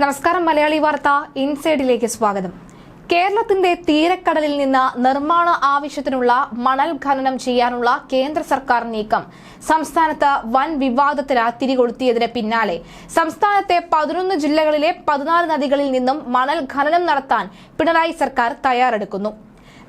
നമസ്കാരം മലയാളി വാർത്ത ഇൻസൈഡിലേക്ക് സ്വാഗതം. കേരളത്തിന്റെ തീരക്കടലിൽ നിന്ന് നിർമ്മാണ ആവശ്യത്തിനുള്ള മണൽ ഖനനം ചെയ്യാനുള്ള കേന്ദ്ര സർക്കാർ നീക്കം. സംസ്ഥാനത്ത് വൻ വിവാദത്തിന് തിരികൊളുത്തിയതിന് പിന്നാലെ സംസ്ഥാനത്തെ പതിനൊന്ന് ജില്ലകളിലെ പതിനാല് നദികളിൽ നിന്നും മണൽ ഖനനം നടത്താൻ പിണറായി സർക്കാർ തയ്യാറെടുക്കുന്നു.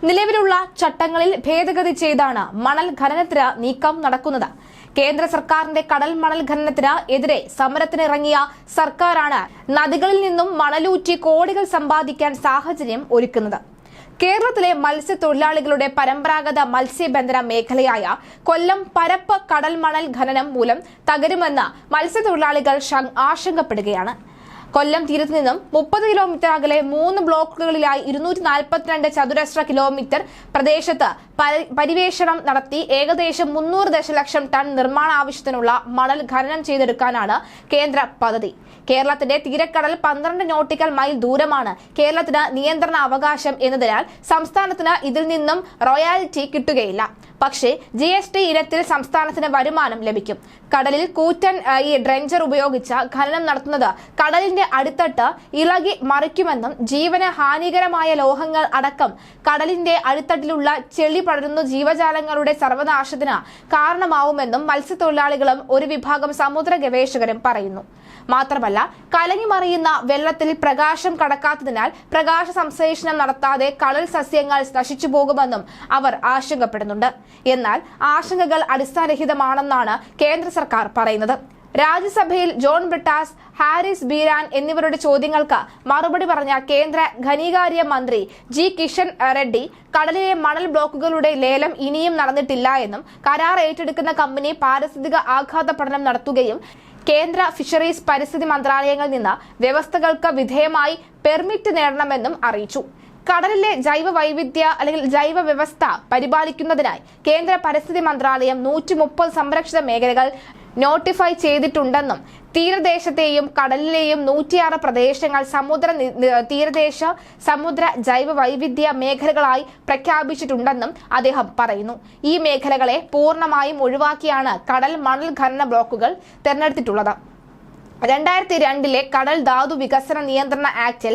നിലവിലുള്ള ചട്ടങ്ങളിൽ ഭേദഗതി ചെയ്താണ് മണൽ ഖനനത്തിന് നീക്കം നടക്കുന്നത്. കേന്ദ്ര സർക്കാരിന്റെ കടൽ മണൽ ഖനനത്തിന് എതിരെ സമരത്തിനിറങ്ങിയ സർക്കാരാണ് നദികളിൽ നിന്നും മണലൂറ്റി കോടികൾ സമ്പാദിക്കാൻ സാഹചര്യം ഒരുക്കുന്നത്. കേരളത്തിലെ മത്സ്യത്തൊഴിലാളികളുടെ പരമ്പരാഗത മത്സ്യബന്ധന മേഖലയായ കൊല്ലം പരപ്പ് കടൽ മണൽ ഖനനം മൂലം തകരുമെന്ന് മത്സ്യത്തൊഴിലാളികൾ ആശങ്കപ്പെടുകയാണ്. കൊല്ലം തീരത്ത് നിന്നും മുപ്പത് കിലോമീറ്റർ അകലെ മൂന്ന് ബ്ലോക്കുകളിലായി ഇരുന്നൂറ്റി നാൽപ്പത്തിരണ്ട് ചതുരശ്ര കിലോമീറ്റർ പ്രദേശത്ത് പരിവേഷണം നടത്തി ഏകദേശം മുന്നൂറ് ദശലക്ഷം ടൺ നിർമ്മാണ ആവശ്യത്തിനുള്ള മണൽ ഖനനം ചെയ്തെടുക്കാനാണ് കേന്ദ്ര പദ്ധതി. കേരളത്തിന്റെ തീരക്കടൽ പന്ത്രണ്ട് നോട്ടിക്കൽ മൈൽ ദൂരമാണ് കേരളത്തിന് നിയന്ത്രണ അവകാശം എന്നതിനാൽ സംസ്ഥാനത്തിന് ഇതിൽ നിന്നും റോയാലിറ്റി കിട്ടുകയില്ല. പക്ഷേ ജി എസ് ടി ഇനത്തിൽ സംസ്ഥാനത്തിന് വരുമാനം ലഭിക്കും. കടലിൽ കൂറ്റൻ ഈ ഡ്രെഞ്ചർ ഉപയോഗിച്ച് ഖനനം നടത്തുന്നത് കടലിന്റെ അടിത്തട്ട് ഇളകി മറിക്കുമെന്നും ജീവന് ഹാനികരമായ ലോഹങ്ങൾ അടക്കം കടലിന്റെ അടിത്തട്ടിലുള്ള ചെളി പടരുന്ന ജീവജാലങ്ങളുടെ സർവനാശത്തിന് കാരണമാവുമെന്നും മത്സ്യത്തൊഴിലാളികളും ഒരു വിഭാഗം സമുദ്ര ഗവേഷകരും പറയുന്നു. മാത്രമല്ല കലങ്ങിമറിയുന്ന വെള്ളത്തിൽ പ്രകാശം കടക്കാത്തതിനാൽ പ്രകാശ സംശ്ലേഷണം നടത്താതെ കടൽ സസ്യങ്ങൾ നശിച്ചു പോകുമെന്നും അവർ ആശങ്കപ്പെടുന്നുണ്ട്. എന്നാൽ ആശങ്കകൾ അടിസ്ഥാനരഹിതമാണെന്നാണ് കേന്ദ്ര സർക്കാർ പറയുന്നത്. രാജ്യസഭയിൽ ജോൺ ബ്രിട്ടാസ് ഹാരിസ് ബീരാൻ എന്നിവരുടെ ചോദ്യങ്ങൾക്ക് മറുപടി പറഞ്ഞ കേന്ദ്ര ഖനികാര്യ മന്ത്രി ജി കിഷൻ റെഡ്ഡി കടലിലെ മണൽ ബ്ലോക്കുകളുടെ ലേലം ഇനിയും നടന്നിട്ടില്ല എന്നും കരാർ ഏറ്റെടുക്കുന്ന കമ്പനി പാരിസ്ഥിതിക ആഘാത പഠനം നടത്തുകയും കേന്ദ്ര ഫിഷറീസ് പരിസ്ഥിതി മന്ത്രാലയങ്ങളിൽ നിന്ന് വ്യവസ്ഥകൾക്ക് വിധേയമായി പെർമിറ്റ് നേടണമെന്നും അറിയിച്ചു. കടലിലെ ജൈവ വൈവിധ്യ അല്ലെങ്കിൽ ജൈവ വ്യവസ്ഥ പരിപാലിക്കുന്നതിനായി കേന്ദ്ര പരിസ്ഥിതി മന്ത്രാലയം നൂറ്റി സംരക്ഷിത മേഖലകൾ നോട്ടിഫൈ ചെയ്തിട്ടുണ്ടെന്നും തീരദേശത്തെയും കടലിലെയും നൂറ്റിയാറ് പ്രദേശങ്ങൾ സമുദ്ര തീരദേശ സമുദ്ര ജൈവ വൈവിധ്യ മേഖലകളായി പ്രഖ്യാപിച്ചിട്ടുണ്ടെന്നും അദ്ദേഹം പറയുന്നു. ഈ മേഖലകളെ പൂർണമായും ഒഴിവാക്കിയാണ് കടൽ മണൽ ഖനന ബ്ലോക്കുകൾ തെരഞ്ഞെടുത്തിട്ടുള്ളത്. രണ്ടായിരത്തി രണ്ടിലെ കടൽ ധാതു വികസന നിയന്ത്രണ ആക്ടിൽ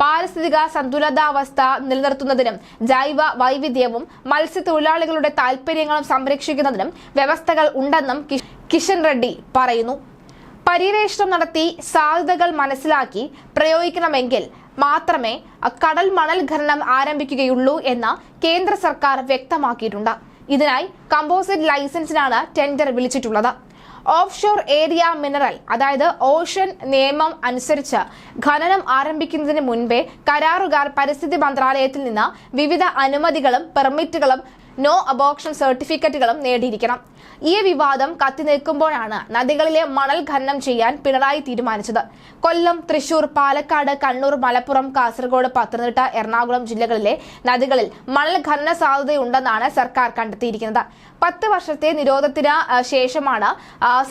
പാരിസ്ഥിതിക സന്തുലിതാവസ്ഥ നിലനിർത്തുന്നതിനും ജൈവ വൈവിധ്യവും മത്സ്യത്തൊഴിലാളികളുടെ താൽപര്യങ്ങളും സംരക്ഷിക്കുന്നതിനും വ്യവസ്ഥകൾ ഉണ്ടെന്നും കിഷൻ റെഡ്ഡി പറയുന്നു. പര്യവേഷണം നടത്തി സാധ്യതകൾ മനസ്സിലാക്കി പ്രയോഗിക്കണമെങ്കിൽ മാത്രമേ കടൽ മണൽ ഖനനം ആരംഭിക്കുകയുള്ളൂ എന്ന് കേന്ദ്ര സർക്കാർ വ്യക്തമാക്കിയിട്ടുണ്ട്. ഇതിനായി കമ്പോസിറ്റ് ലൈസൻസിനാണ് ടെൻഡർ വിളിച്ചിട്ടുള്ളത്. ഓഫ്ഷോർ ഏരിയ മിനറൽ അതായത് ഓഷൻ നിയമം അനുസരിച്ച് ഖനനം ആരംഭിക്കുന്നതിന് മുൻപേ കരാറുകാർ പരിസ്ഥിതി മന്ത്രാലയത്തിൽ നിന്ന് വിവിധ അനുമതികളും പെർമിറ്റുകളും നോ അബോക്ഷൻ സർട്ടിഫിക്കറ്റുകളും നേടിയിരിക്കണം. ഈ വിവാദം കത്തിനിൽക്കുമ്പോഴാണ് നദികളിലെ മണൽ ഖനനം ചെയ്യാൻ പിണറായി തീരുമാനിച്ചത്. കൊല്ലം തൃശൂർ പാലക്കാട് കണ്ണൂർ മലപ്പുറം കാസർഗോഡ് പത്തനംതിട്ട എറണാകുളം ജില്ലകളിലെ നദികളിൽ മണൽ ഖനന സാധ്യതയുണ്ടെന്നാണ് സർക്കാർ കണ്ടെത്തിയിരിക്കുന്നത്. പത്ത് വർഷത്തെ നിരോധത്തിന് ശേഷമാണ്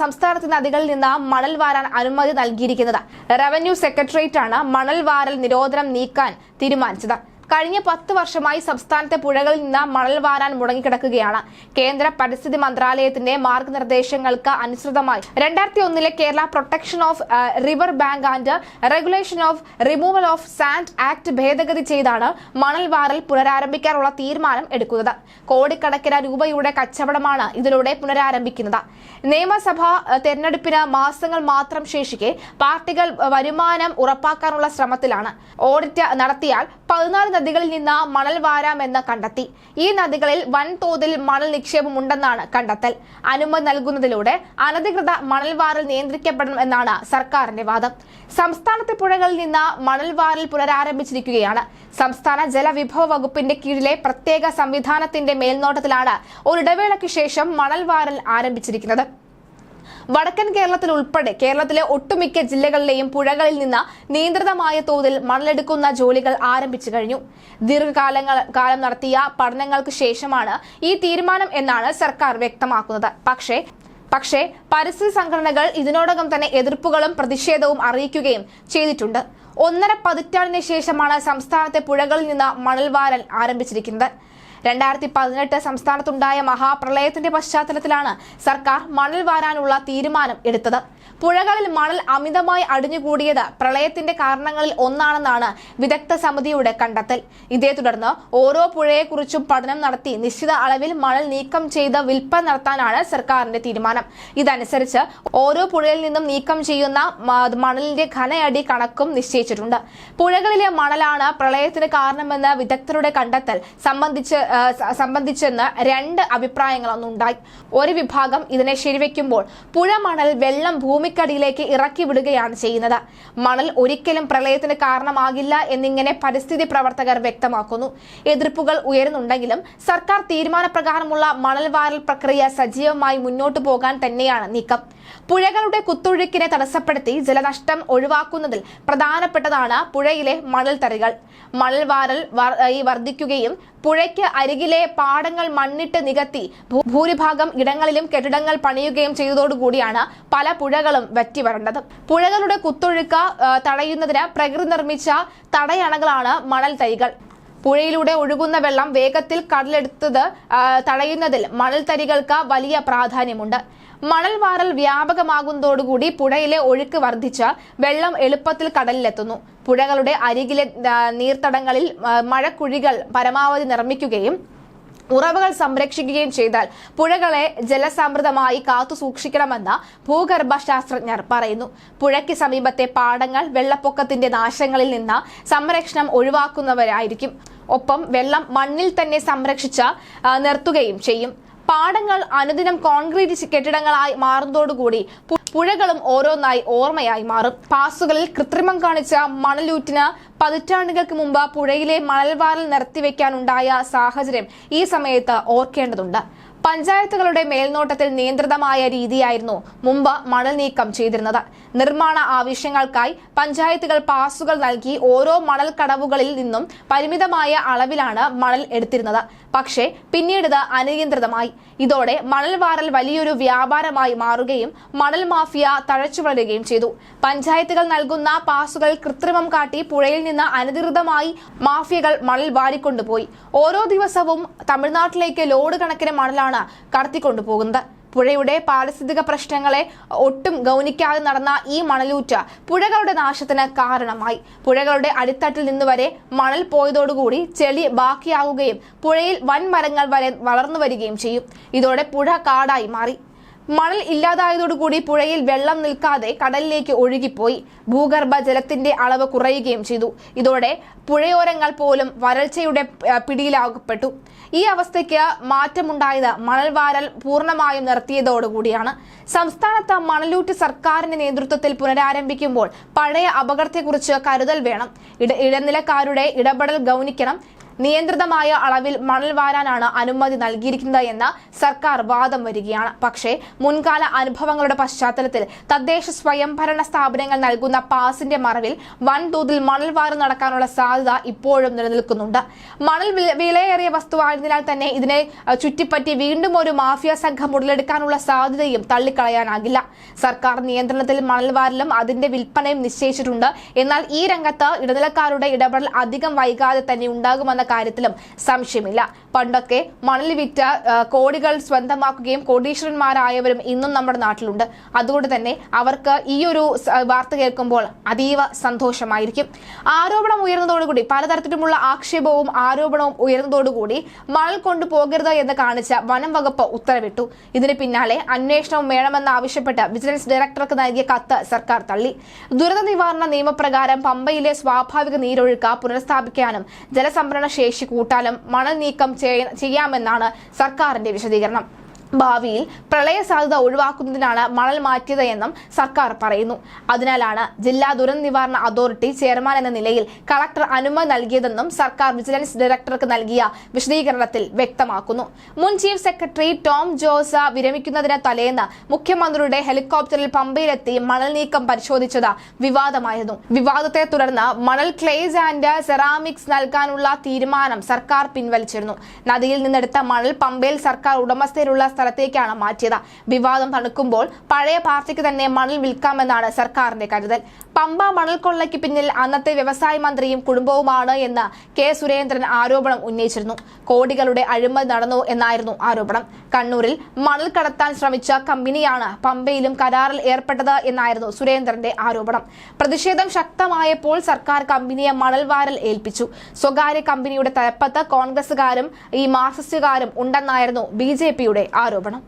സംസ്ഥാനത്തെ നദികളിൽ നിന്ന് മണൽ വാരാൻ അനുമതി നൽകിയിരിക്കുന്നത്. റവന്യൂ സെക്രട്ടേറിയറ്റാണ് മണൽ വാരൽ നിരോധനം നീക്കാൻ തീരുമാനിച്ചത്. കഴിഞ്ഞ പത്ത് വർഷമായി സംസ്ഥാനത്തെ പുഴകളിൽ നിന്ന് മണൽ വാരാൻ മുടങ്ങിക്കിടക്കുകയാണ്. കേന്ദ്ര പരിസ്ഥിതി മന്ത്രാലയത്തിന്റെ മാർഗനിർദ്ദേശങ്ങൾക്ക് അനുസൃതമായി രണ്ടായിരത്തി ഒന്നിലെ Kerala protection of river bank and regulation of removal of sand act ഭേദഗതി ചെയ്താണ് മണൽ വാരൽ പുനരാരംഭിക്കാനുള്ള തീരുമാനം എടുക്കുന്നത്. കോടിക്കണക്കിന് രൂപയുടെ കച്ചവടമാണ് ഇതിലൂടെ പുനരാരംഭിക്കുന്നത്. നിയമസഭാ തെരഞ്ഞെടുപ്പിന് മാസങ്ങൾ മാത്രം ശേഷിക്കെ പാർട്ടികൾ വരുമാനം ഉറപ്പാക്കാനുള്ള ശ്രമത്തിലാണ്. ഓഡിറ്റ് നടത്തിയാൽ പതിനാല് നദികളിൽ നിന്ന് മണൽ വാരാമെന്ന് കണ്ടെത്തി. ഈ നദികളിൽ വൻതോതിൽ മണൽ നിക്ഷേപമുണ്ടെന്നാണ് കണ്ടെത്തൽ. അനുമതി നൽകുന്നതിലൂടെ അനധികൃത മണൽ വാരൽ നിയന്ത്രിക്കപ്പെടണം എന്നാണ് സർക്കാരിന്റെ വാദം. സംസ്ഥാനത്തെ പുഴകളിൽ നിന്ന് മണൽ വാരൽ പുനരാരംഭിച്ചിരിക്കുകയാണ്. സംസ്ഥാന ജലവിഭവ വകുപ്പിന്റെ കീഴിലെ പ്രത്യേക സംവിധാനത്തിന്റെ മേൽനോട്ടത്തിലാണ് ഒരിടവേളയ്ക്ക് ശേഷം മണൽ വാരൽ ആരംഭിച്ചിരിക്കുന്നത്. വടക്കൻ കേരളത്തിൽ ഉൾപ്പെടെ കേരളത്തിലെ ഒട്ടുമിക്ക ജില്ലകളിലെയും പുഴകളിൽ നിന്ന് നിയന്ത്രിതമായ തോതിൽ മണലെടുക്കുന്ന ജോലികൾ ആരംഭിച്ചു കഴിഞ്ഞു. ദീർഘകാലങ്ങൾ കാലം നടത്തിയ പഠനങ്ങൾക്ക് ശേഷമാണ് ഈ തീരുമാനം എന്നാണ് സർക്കാർ വ്യക്തമാക്കുന്നത്. പക്ഷേ പക്ഷേ പരിസ്ഥിതി സംഘടനകൾ ഇതിനോടകം തന്നെ എതിർപ്പുകളും പ്രതിഷേധവും അറിയിക്കുകയും ചെയ്തിട്ടുണ്ട്. ഒന്നര പതിറ്റാണ്ടിന് ശേഷമാണ് സംസ്ഥാനത്തെ പുഴകളിൽ നിന്ന് മണൽ വാരൽ ആരംഭിച്ചിരിക്കുന്നത്. രണ്ടായിരത്തി പതിനെട്ട് സംസ്ഥാനത്തുണ്ടായ മഹാപ്രളയത്തിന്റെ പശ്ചാത്തലത്തിലാണ് സർക്കാർ മണൽ വാരാനുള്ള തീരുമാനം എടുത്തത്. പുഴകളിൽ മണൽ അമിതമായി അടിഞ്ഞുകൂടിയത് പ്രളയത്തിന്റെ കാരണങ്ങളിൽ ഒന്നാണെന്നാണ് വിദഗ്ധ സമിതിയുടെ കണ്ടെത്തൽ. ഇതേ തുടർന്ന് ഓരോ പുഴയെക്കുറിച്ചും പഠനം നടത്തി നിശ്ചിത അളവിൽ മണൽ നീക്കം ചെയ്ത് വിൽപ്പന നടത്താനാണ് സർക്കാരിന്റെ തീരുമാനം. ഇതനുസരിച്ച് ഓരോ പുഴയിൽ നിന്നും നീക്കം ചെയ്യുന്ന മണലിന്റെ ഘനയടി കണക്കും നിശ്ചയിച്ചിട്ടുണ്ട്. പുഴകളിലെ മണലാണ് പ്രളയത്തിന് കാരണമെന്ന് വിദഗ്ധരുടെ കണ്ടെത്തൽ സംബന്ധിച്ച് സംബന്ധിച്ചെന്ന് രണ്ട് അഭിപ്രായങ്ങളൊന്നുണ്ടായി ഒരു വിഭാഗം ഇതിനെ ശരിവെക്കുമ്പോൾ പുഴ മണൽ വെള്ളം ഭൂമിക്കടിയിലേക്ക് ഇറക്കി വിടുകയാണ് ചെയ്യുന്നത്. മണൽ ഒരിക്കലും പ്രളയത്തിന് കാരണമാകില്ല എന്നിങ്ങനെ പരിസ്ഥിതി പ്രവർത്തകർ വ്യക്തമാക്കുന്നു. എതിർപ്പുകൾ ഉയരുന്നുണ്ടെങ്കിലും സർക്കാർ തീരുമാനപ്രകാരമുള്ള മണൽ വാരൽ പ്രക്രിയ സജീവമായി മുന്നോട്ടു പോകാൻ തന്നെയാണ് നീക്കം. പുഴകളുടെ കുത്തൊഴുക്കിനെ തടസ്സപ്പെടുത്തി ജലനഷ്ടം ഒഴിവാക്കുന്നതിൽ പ്രധാനപ്പെട്ടതാണ് പുഴയിലെ മണൽ തറികൾ മണൽ വാരൽ വർദ്ധിക്കുകയും പുഴയ്ക്ക് അരികിലെ പാടങ്ങൾ മണ്ണിട്ട് നികത്തി ഭൂരിഭാഗം ഇടങ്ങളിലും കെട്ടിടങ്ങൾ പണിയുകയും ചെയ്തതോടുകൂടിയാണ് പല പുഴകളും വറ്റിവരണ്ടത് പുഴകളുടെ കുത്തൊഴുക്ക് തടയുന്നതിന് പ്രകൃതി നിർമ്മിച്ച തടയണകളാണ് മണൽ തൈകൾ. പുഴയിലൂടെ ഒഴുകുന്ന വെള്ളം വേഗത്തിൽ കടലെടുത്തത് തടയുന്നതിൽ മണൽ തരികൾക്ക് വലിയ പ്രാധാന്യമുണ്ട്. മണൽ വാറൽ വ്യാപകമാകുന്നതോടുകൂടി പുഴയിലെ ഒഴുക്ക് വർദ്ധിച്ച് വെള്ളം എളുപ്പത്തിൽ കടലിലെത്തുന്നു. പുഴകളുടെ അരികിലെ നീർത്തടങ്ങളിൽ മഴക്കുഴികൾ പരമാവധി നിർമ്മിക്കുകയും ഉറവുകൾ സംരക്ഷിക്കുകയും ചെയ്താൽ പുഴകളെ ജലസമൃദ്ധമായി കാത്തു സൂക്ഷിക്കണമെന്ന് ഭൂഗർഭ ശാസ്ത്രജ്ഞർ പറയുന്നു. പുഴയ്ക്ക് സമീപത്തെ പാടങ്ങൾ വെള്ളപ്പൊക്കത്തിന്റെ നാശങ്ങളിൽ നിന്ന് സംരക്ഷണം ഒഴിവാക്കുന്നവരായിരിക്കും. ഒപ്പം വെള്ളം മണ്ണിൽ തന്നെ സംരക്ഷിച്ച നിർത്തുകയും ചെയ്യും. പാടങ്ങൾ അനുദിനം കോൺക്രീറ്റ് കെട്ടിടങ്ങളായി മാറുന്നതോടുകൂടി പുഴകളും ഓരോന്നായി ഓർമ്മയായി മാറും. പാസുകളിൽ കൃത്രിമം കാണിച്ച മണലൂറ്റിന് പതിറ്റാണ്ടുകൾക്ക് മുമ്പ് പുഴയിലെ മണൽവാരൽ നിർത്തിവെക്കാനുണ്ടായ സാഹചര്യം ഈ സമയത്ത് ഓർക്കേണ്ടതുണ്ട്. പഞ്ചായത്തുകളുടെ മേൽനോട്ടത്തിൽ നിയന്ത്രിതമായ രീതിയായിരുന്നു മുമ്പ് മണൽ നീക്കം ചെയ്തിരുന്നത്. നിർമ്മാണ ആവശ്യങ്ങൾക്കായി പഞ്ചായത്തുകൾ പാസുകൾ നൽകി ഓരോ മണൽ കടവുകളിൽ നിന്നും പരിമിതമായ അളവിലാണ് മണൽ എടുത്തിരുന്നത്. പക്ഷേ പിന്നീട് അനിയന്ത്രിതമായി. ഇതോടെ മണൽ വാറൽ വലിയൊരു വ്യാപാരമായി മാറുകയും മണൽ മാഫിയ തഴച്ചു വളരുകയും ചെയ്തു. പഞ്ചായത്തുകൾ നൽകുന്ന പാസുകൾ കൃത്രിമം കാട്ടി പുഴയിൽ നിന്ന് അനധികൃതമായി മാഫിയകൾ മണൽ വാരിക്കൊണ്ടുപോയി. ഓരോ ദിവസവും തമിഴ്നാട്ടിലേക്ക് ലോഡ് കണക്കിന് മണലാണ് കടത്തിക്കൊണ്ടുപോകുന്നത് പുഴയുടെ പാരിസ്ഥിതിക പ്രശ്നങ്ങളെ ഒട്ടും ഗൗനിക്കാതെ നടന്ന ഈ മണലൂറ്റ പുഴകളുടെ നാശത്തിന് കാരണമായി. പുഴകളുടെ അടിത്തട്ടിൽ നിന്ന് വരെ മണൽ പോയതോടുകൂടി ചെളി ബാക്കിയാവുകയും പുഴയിൽ വൻ മരങ്ങൾ വരെ വളർന്നു വരികയും ചെയ്യും. ഇതോടെ പുഴ കാടായി മാറി. മണൽ ഇല്ലാതായതോടുകൂടി പുഴയിൽ വെള്ളം നിൽക്കാതെ കടലിലേക്ക് ഒഴുകിപ്പോയി. ഭൂഗർഭ ജലത്തിന്റെ അളവ് കുറയുകയും ചെയ്തു. ഇതോടെ പുഴയോരങ്ങൾ പോലും വരൾച്ചയുടെ പിടിയിലാകപ്പെട്ടു ഈ അവസ്ഥയ്ക്ക് മാറ്റമുണ്ടായത് മണൽവാരൽ പൂർണമായും നിർത്തിയതോടുകൂടിയാണ് സംസ്ഥാനത്ത് മണലൂറ്റ് സർക്കാരിന്റെ നേതൃത്വത്തിൽ പുനരാരംഭിക്കുമ്പോൾ പഴയ അപകടത്തെക്കുറിച്ച് കരുതൽ വേണം. ഇട ഇടനിലക്കാരുടെ ഇടപെടൽ ഗൗനിക്കണം. നിയന്ത്രിതമായ അളവിൽ മണൽ വാരാനാണ് അനുമതി നൽകിയിരിക്കുന്നത് എന്ന സർക്കാർ വാദം വരികയാണ്. പക്ഷേ മുൻകാല അനുഭവങ്ങളുടെ പശ്ചാത്തലത്തിൽ തദ്ദേശ സ്വയംഭരണ സ്ഥാപനങ്ങൾ നൽകുന്ന പാസിന്റെ മറവിൽ വൻതോതിൽ മണൽ വാറ് നടക്കാനുള്ള സാധ്യത ഇപ്പോഴും നിലനിൽക്കുന്നുണ്ട്. മണൽ വിലയേറിയ വസ്തുവായതിനാൽ തന്നെ ഇതിനെ ചുറ്റിപ്പറ്റി വീണ്ടും ഒരു മാഫിയ സംഘം ഉടലെടുക്കാനുള്ള സാധ്യതയും തള്ളിക്കളയാനാകില്ല. സർക്കാർ നിയന്ത്രണത്തിൽ മണൽ വാരലും അതിന്റെ വിൽപ്പനയും നിശ്ചയിച്ചിട്ടുണ്ട്. എന്നാൽ ഈ രംഗത്ത് ഇടനിലക്കാരുടെ ഇടപെടൽ അധികം വൈകാതെ തന്നെ ഉണ്ടാകുമെന്ന കാര്യത്തിലും സംശയമില്ല. പണ്ടൊക്കെ മണൽ വിറ്റ കോടികൾ സ്വന്തമാക്കുകയും കോടീശ്വരന്മാരായവരും ഇന്നും നമ്മുടെ നാട്ടിലുണ്ട്. അതുകൊണ്ട് തന്നെ അവർക്ക് ഈ ഒരു വാർത്ത കേൾക്കുമ്പോൾ അതീവ സന്തോഷമായിരിക്കും. ആരോപണം ഉയർന്നതോടുകൂടി പലതരത്തിലുമുള്ള ആക്ഷേപവും ആരോപണവും ഉയർന്നതോടുകൂടി മണൽ കൊണ്ടുപോകരുത് എന്ന് കാണിച്ച വനം വകുപ്പ് ഉത്തരവിട്ടു. ഇതിന് പിന്നാലെ അന്വേഷണവും വേണമെന്നാവശ്യപ്പെട്ട് വിജിലൻസ് ഡയറക്ടർക്ക് നൽകിയ കത്ത് സർക്കാർ തള്ളി. ദുരന്ത നിവാരണ നിയമപ്രകാരം പമ്പയിലെ സ്വാഭാവിക നീരൊഴുക്ക് പുനഃസ്ഥാപിക്കാനും ജലസംഭരണ ശേഷി കൂട്ടാനും മണൽ നീക്കം ചെയ്യാമെന്നാണ് സർക്കാരിന്റെ വിശദീകരണം. ഭാവിയിൽ പ്രളയ സാധ്യത ഒഴിവാക്കുന്നതിനാണ് മണൽ മാറ്റിയത് എന്നും സർക്കാർ പറയുന്നു. അതിനാലാണ് ജില്ലാ ദുരന്ത നിവാരണ അതോറിറ്റി ചെയർമാൻ എന്ന നിലയിൽ കളക്ടർ അനുമതി നൽകിയതെന്നും സർക്കാർ വിജിലൻസ് ഡയറക്ടർക്ക് നൽകിയ വിശദീകരണത്തിൽ വ്യക്തമാക്കുന്നു. മുൻ ചീഫ് സെക്രട്ടറി ടോം ജോസ വിരമിക്കുന്നതിന് തലേന്ന് മുഖ്യമന്ത്രിയുടെ ഹെലികോപ്റ്ററിൽ പമ്പയിലെത്തി മണൽ നീക്കം പരിശോധിച്ചത് വിവാദമായിരുന്നു. വിവാദത്തെ തുടർന്ന് മണൽ ക്ലേസ് ആൻഡ് സെറാമിക്സ് നൽകാനുള്ള തീരുമാനം സർക്കാർ പിൻവലിച്ചിരുന്നു. നദിയിൽ നിന്നെടുത്ത മണൽ പമ്പയിൽ സർക്കാർ ഉടമസ്ഥയിലുള്ള സ്ഥലത്തേക്കാണ് മാറ്റിയത്. വിവാദം തണുക്കുമ്പോൾ പഴയ പാർട്ടിക്ക് തന്നെ മണൽ വിൽക്കാമെന്നാണ് സർക്കാരിന്റെ കരുതൽ. പമ്പ മണൽ കൊള്ളയ്ക്ക് പിന്നിൽ അന്നത്തെ വ്യവസായ മന്ത്രിയും കുടുംബവുമാണ് എന്ന് കെ സുരേന്ദ്രൻ ആരോപണം ഉന്നയിച്ചിരുന്നു. കോടികളുടെ അഴിമതി നടന്നു എന്നായിരുന്നു ആരോപണം. കണ്ണൂരിൽ മണൽ കടത്താൻ ശ്രമിച്ച കമ്പനിയാണ് പമ്പയിലും കരാറിൽ ഏർപ്പെട്ടത് എന്നായിരുന്നു സുരേന്ദ്രന്റെ ആരോപണം. പ്രതിഷേധം ശക്തമായപ്പോൾ സർക്കാർ കമ്പനിയെ മണൽ വാരൽ ഏൽപ്പിച്ചു. സ്വകാര്യ കമ്പനിയുടെ തലപ്പത്ത് കോൺഗ്രസുകാരും ഈ മാർക്സിസ്റ്റുകാരും ഉണ്ടെന്നായിരുന്നു ബി ആരോപണം.